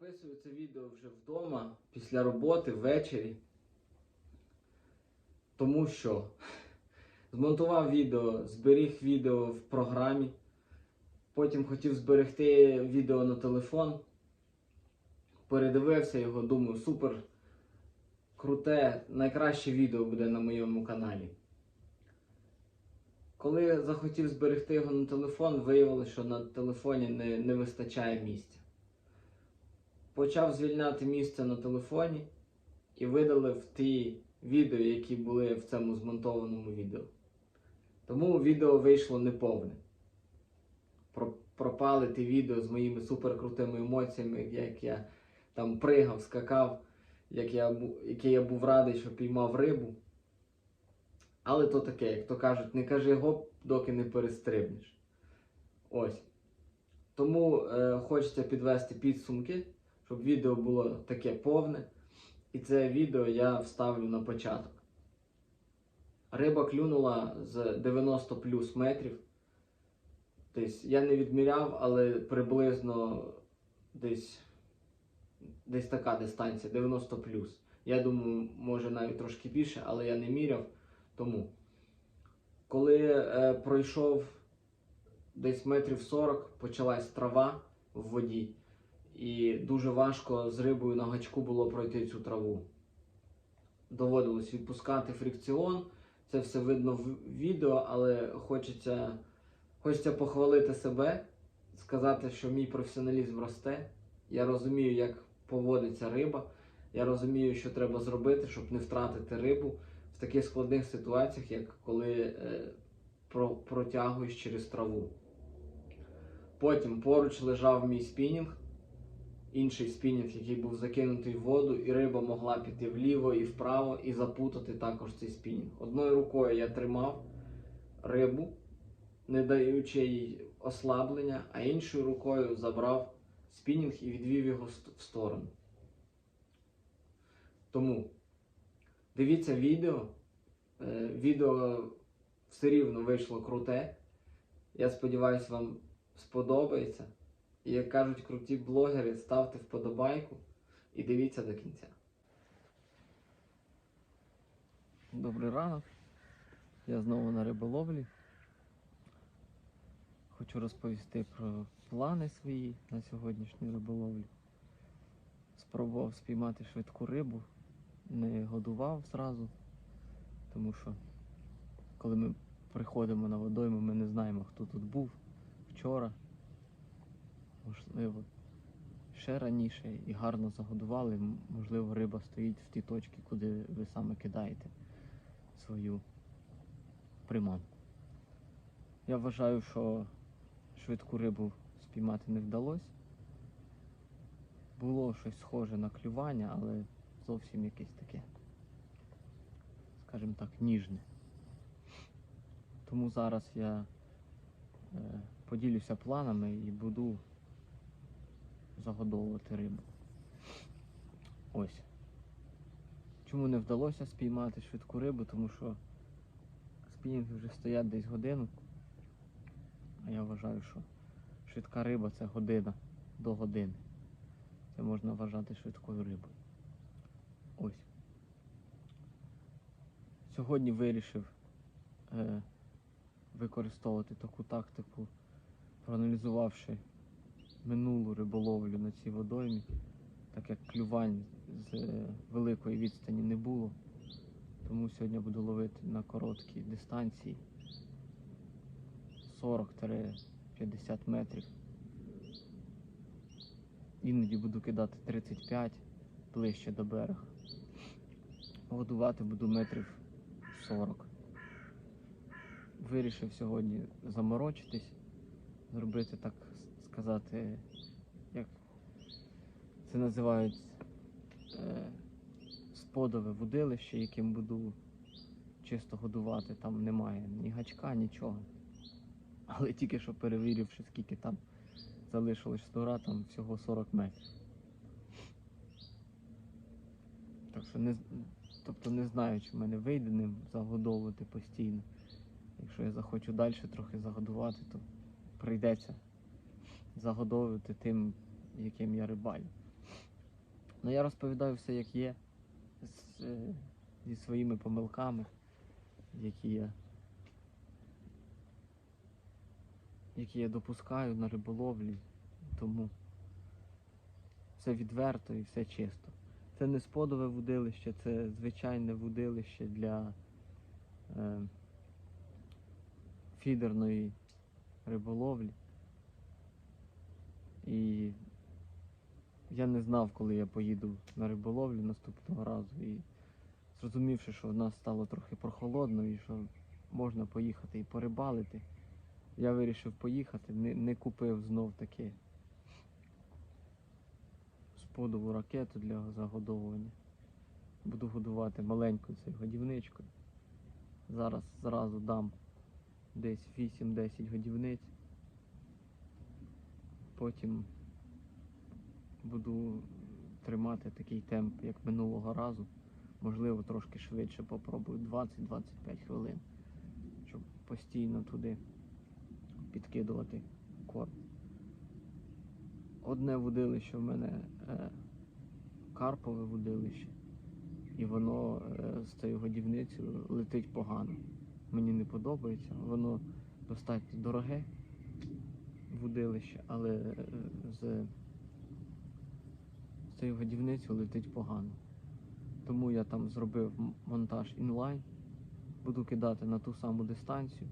Записую це відео вже вдома, після роботи, ввечері. Тому що змонтував відео, зберіг відео в програмі. Потім хотів зберегти відео на телефон. Передивився його, думаю, супер круте, найкраще відео буде на моєму каналі. Коли захотів зберегти його на телефон, виявилося, що на телефоні не, не вистачає місця. Почав звільняти місце на телефоні і видалив ті відео, які були в цьому змонтованому відео. Тому відео вийшло неповне. Про- Пропали ті відео з моїми суперкрутими емоціями, як я там пригав, скакав, як я, який я був радий, що піймав рибу. Але то таке, як то кажуть, не кажи гоп, доки не перестрибнеш. Ось. Тому е, хочеться підвести підсумки, щоб відео було таке повне. І це відео я вставлю на початок. Риба клюнула з 90 плюс метрів. Десь я не відміряв, але приблизно десь, десь така дистанція 90 плюс. Я думаю, може навіть трошки більше, але я не міряв. Тому, коли е, пройшов десь метрів 40, почалась трава в воді, і дуже важко з рибою на гачку було пройти цю траву. Доводилось відпускати фрикціон. Це все видно в відео, але хочеться, хочеться похвалити себе, сказати, що мій професіоналізм росте. Я розумію, як поводиться риба. Я розумію, що треба зробити, щоб не втратити рибу в таких складних ситуаціях, як коли е, про, протягуєш через траву. Потім поруч лежав мій спінінг, інший спінінг, який був закинутий в воду, і риба могла піти вліво і вправо і запутати також цей спінінг. Одною рукою я тримав рибу, не даючи їй ослаблення, а іншою рукою забрав спінінг і відвів його в сторону. Тому дивіться відео. Е, Відео все рівно вийшло круте. Я сподіваюся, вам сподобається. І як кажуть круті блогери, ставте вподобайку і дивіться до кінця. Добрий ранок. Я знову на риболовлі. Хочу розповісти про плани свої на сьогоднішню риболовлю. Спробував спіймати швидку рибу, не годував зразу, тому що коли ми приходимо на водойму, ми не знаємо, хто тут був вчора. Можливо, ще раніше і гарно загодували. Можливо, риба стоїть в тій точці, куди ви саме кидаєте свою приманку. Я вважаю, що швидку рибу спіймати не вдалося. Було щось схоже на клювання, але зовсім якесь таке, скажімо так, ніжне. Тому зараз я е, поділюся планами і буду загодовувати рибу. Ось. Чому не вдалося спіймати швидку рибу, тому що спінінги вже стоять десь годину. А я вважаю, що швидка риба це година до години. Це можна вважати швидкою рибою. Ось. Сьогодні вирішив е, використовувати таку тактику, проаналізувавши минулу риболовлю на цій водоймі, так як клювань з великої відстані не було. Тому сьогодні буду ловити на короткій дистанції 40-50 метрів. Іноді буду кидати 35 ближче до берега. Годувати буду метрів 40. Вирішив сьогодні заморочитись, зробити так сказати, як це називають е, сподове вудилище, яким буду чисто годувати. Там немає ні гачка, нічого. Але тільки що перевіривши, скільки там залишилось штура, там всього 40 метрів. Так що не, тобто не знаю, чи в мене вийде ним загодовувати постійно. Якщо я захочу далі трохи загодувати, то прийдеться загодовувати тим, яким я рибалю. Ну я розповідаю все як є, з, е, зі своїми помилками, які я, які я допускаю на риболовлі, тому все відверто і все чисто. Це не сподове вудилище, це звичайне вудилище для е, фідерної риболовлі. І я не знав, коли я поїду на риболовлю наступного разу. І зрозумівши, що в нас стало трохи прохолодно і що можна поїхати і порибалити, я вирішив поїхати, не, не купив знов таки сподову ракету для загодовування. Буду годувати маленькою цією годівничкою. Зараз зразу дам десь 8-10 годівниць. Потім буду тримати такий темп, як минулого разу. Можливо, трошки швидше попробую 20-25 хвилин, щоб постійно туди підкидувати корм. Одне вудилище в мене е, карпове вудилище, і воно е, з цією годівницею летить погано. Мені не подобається. Воно достатньо дороге вудилище, але е, з, цією годівницею летить погано. Тому я там зробив монтаж інлайн, буду кидати на ту саму дистанцію,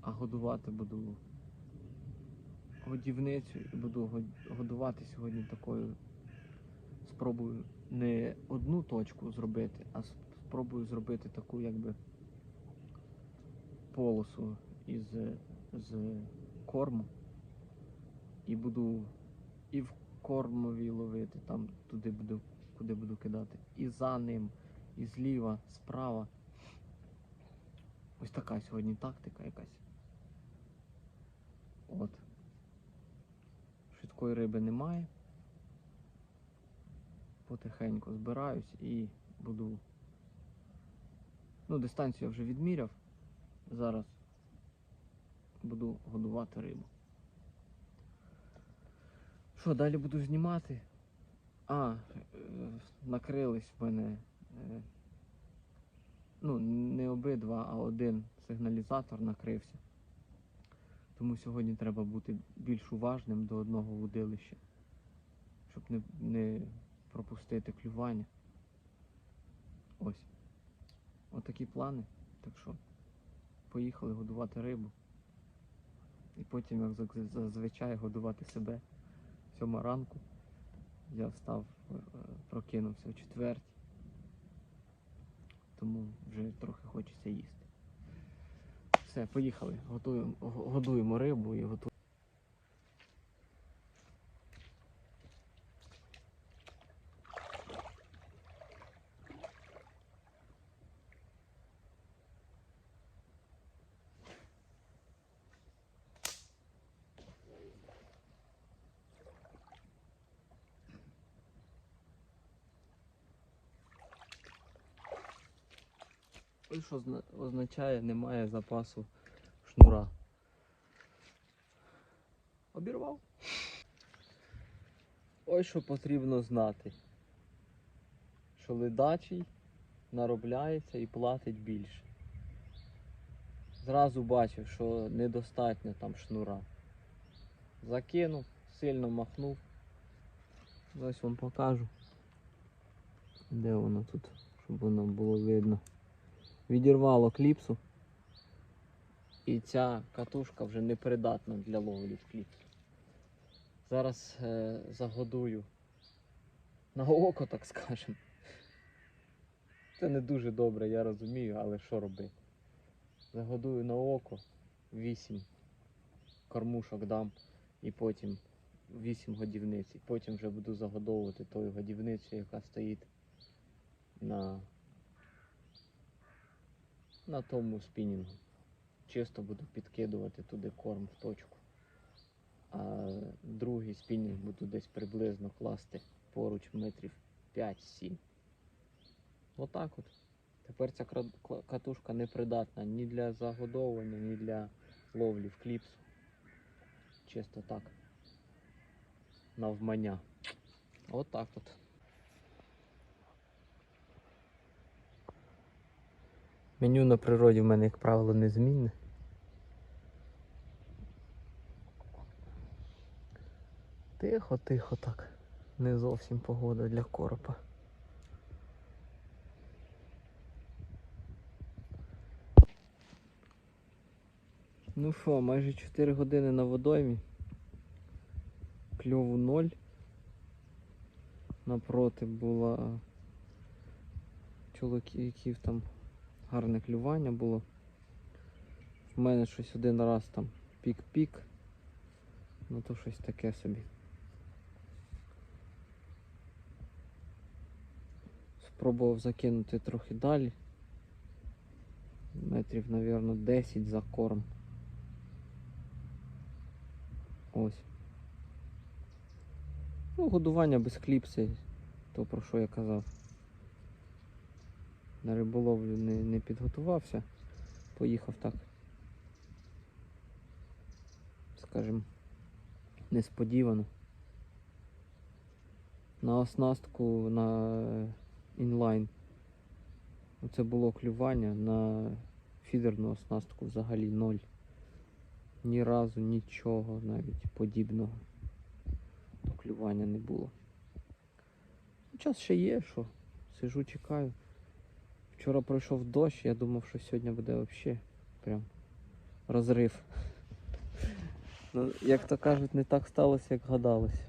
а годувати буду годівницю і буду годувати сьогодні такою. Спробую не одну точку зробити, а спробую зробити таку якби полосу із з корму. І буду і в кормові ловити, там туди буду, куди буду кидати. І за ним, і зліва, справа. Ось така сьогодні тактика якась. От. Швидкої риби немає. Потихеньку збираюсь і буду. Ну, дистанцію я вже відміряв. Зараз буду годувати рибу. Що, далі буду знімати? А, е, накрились в мене. е, Ну, не обидва, а один сигналізатор накрився. Тому сьогодні треба бути більш уважним до одного вудилища, щоб не, не пропустити клювання. Ось. Отакі плани. Так що поїхали годувати рибу. І потім, як зазвичай, годувати себе. Сьома ранку. Я встав, е, прокинувся о четвертій. Тому вже трохи хочеться їсти. Все, поїхали. Готуємо, годуємо рибу і готуємо. Що означає немає запасу шнура. Обірвав. Ось що потрібно знати. Що ледачий наробляється і платить більше. Зразу бачив, що недостатньо там шнура. Закинув, сильно махнув. Ось вам покажу. Де воно тут, щоб воно було видно відірвало кліпсу. І ця катушка вже не придатна для ловлі в кліпсу. Зараз е, загодую на око, так скажемо. Це не дуже добре, я розумію, але що робити? Загодую на око 8 кормушок дам і потім 8 годівниць. І потім вже буду загодовувати тою годівницею, яка стоїть на на тому спінінгу. Чисто буду підкидувати туди корм в точку. А другий спінінг буду десь приблизно класти поруч метрів 5-7. Отак от. Тепер ця катушка не придатна ні для загодовування, ні для ловлі в кліпсу. Чисто так. Навмання. Отак от. Меню на природі в мене, як правило, незмінне. Тихо, тихо так. Не зовсім погода для коропа. Ну що, майже 4 години на водоймі. Кльову ноль. Напроти була чоловіків там гарне клювання було. В мене щось один раз там пік-пік. Ну то щось таке собі. Спробував закинути трохи далі. Метрів, напевно, 10 за корм. Ось. Ну, годування без кліпси, то про що я казав. На риболовлю не, не підготувався, поїхав так. Скажімо, несподівано. На оснастку на інлайн. Це було клювання на фідерну оснастку взагалі ноль. Ні разу нічого навіть подібного до клювання не було. Ну, Час ще є, що сижу, чекаю. Вчора пройшов дощ, я думав, що сьогодні буде взагалі прям розрив. Ну, як то кажуть, не так сталося, як гадалось.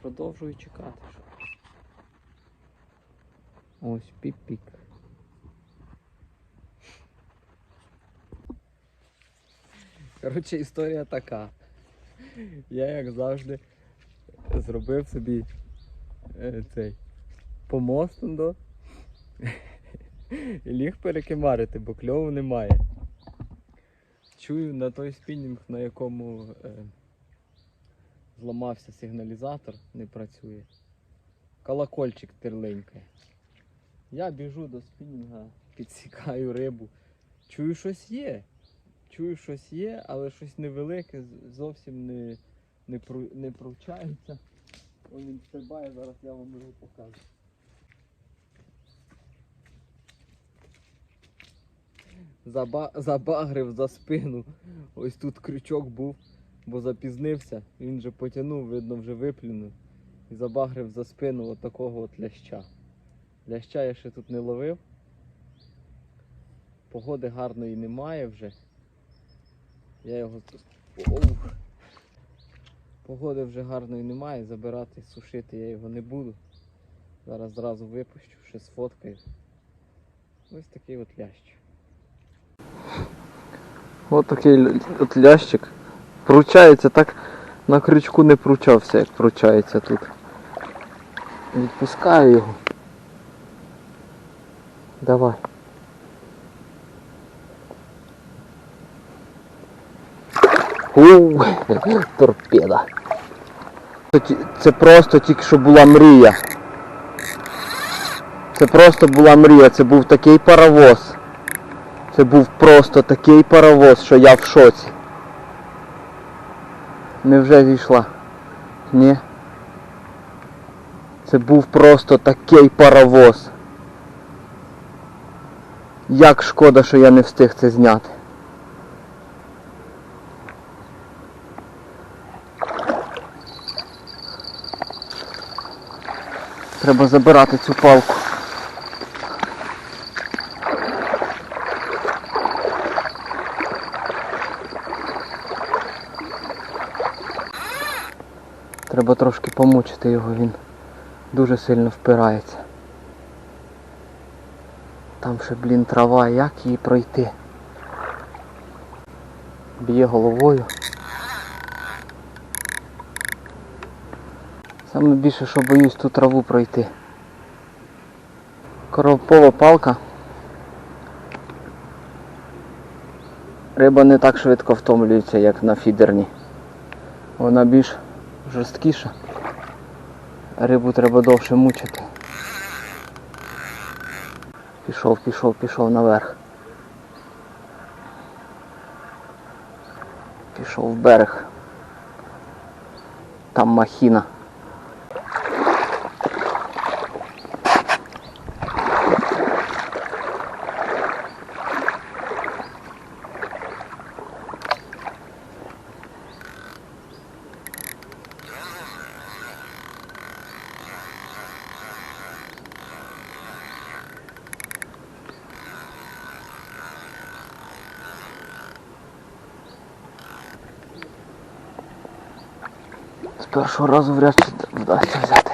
Продовжую чекати. Ось пік-пік. Коротше, історія така. Я, як завжди, зробив собі е, цей помост до і ліг перекимарити, бо кльову немає. Чую на той спінінг, на якому е, зламався сигналізатор, не працює. Колокольчик терленькає. Я біжу до спінінга, підсікаю рибу. Чую, щось є. Чую, щось є, але щось невелике, зовсім не, не, не провчається. Ось він стрибає, зараз я вам його покажу. Заба... Забагрив за спину. Ось тут крючок був, бо запізнився. Він же потягнув, видно, вже виплюнув. І забагрив за спину от от ляща. Ляща я ще тут не ловив. Погоди гарної немає вже. Я його тут. Погоди вже гарної немає, забирати, сушити я його не буду. Зараз зразу випущу, ще сфоткаю. Ось такий от лящ. Ось такий от лящик. Пручається так на крючку не пручався, як пручається тут. Відпускаю його. Давай. У, торпеда. Це просто тільки що була мрія. Це просто була мрія, це був такий паровоз. Це був просто такий паровоз, що я в шоці. Невже зійшла? Ні. Це був просто такий паровоз. Як шкода, що я не встиг це зняти. Треба забирати цю палку. Треба трошки помучити його, він дуже сильно впирається. Там ще, блін, трава, як її пройти? Б'є головою. Саме більше, що боюсь ту траву пройти. Коропова палка. Риба не так швидко втомлюється, як на фідерні. Вона більш жорсткіша. Рибу треба довше мучити. Пішов, пішов, пішов наверх. Пішов в берег. Там махіна. Першого разу вряд чи вдасться взяти.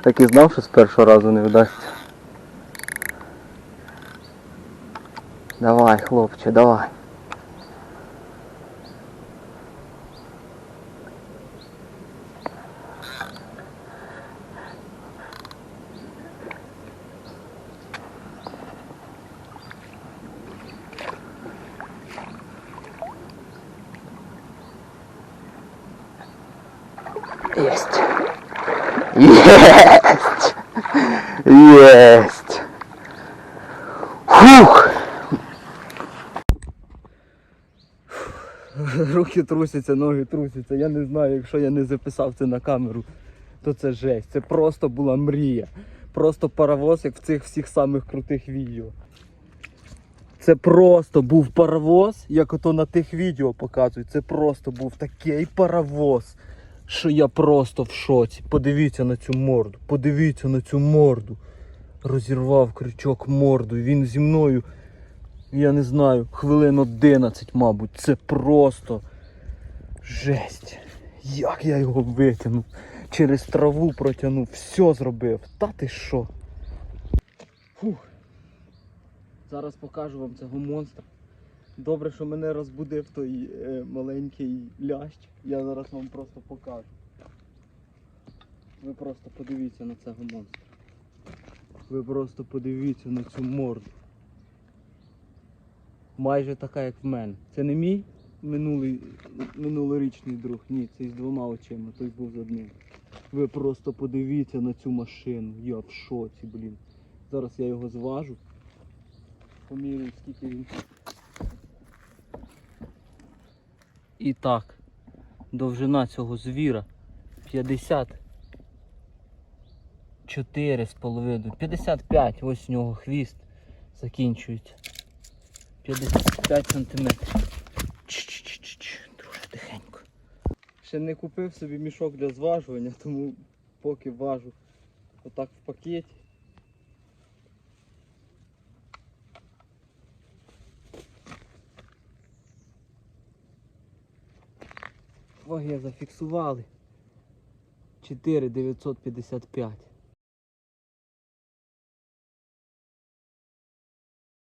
Так і знав, що з першого разу не вдасться. Давай, хлопче, давай. Есть. Есть. Есть. Фух. Руки трусяться, ноги трусяться. Я не знаю, якщо я не записав це на камеру, то це жесть. Це просто була мрія. Просто паровоз, як в цих всіх самих крутих відео. Це просто був паровоз, як ото на тих відео показують. Це просто був такий паровоз, що я просто в шоці. Подивіться на цю морду, подивіться на цю морду. Розірвав крючок морду. Він зі мною, я не знаю, хвилин 11, мабуть. Це просто жесть. Як я його витягнув. Через траву протягнув, все зробив. Та ти що? Фух. Зараз покажу вам цього монстра. Добре, що мене розбудив той е, маленький лящ. Я зараз вам просто покажу. Ви просто подивіться на цього монстра. Ви просто подивіться на цю морду. Майже така, як в мене. Це не мій минулий, минулорічний друг. Ні, цей з двома очима, той був з одним. Ви просто подивіться на цю машину. Я в шоці, блін. Зараз я його зважу. Поміряю, скільки він. І так, довжина цього звіра 54 з половиною. 55, ось у нього хвіст закінчується. 55 сантиметрів. Дуже тихенько. Ще не купив собі мішок для зважування, тому поки важу отак в пакеті. Ваги зафіксували. 4955.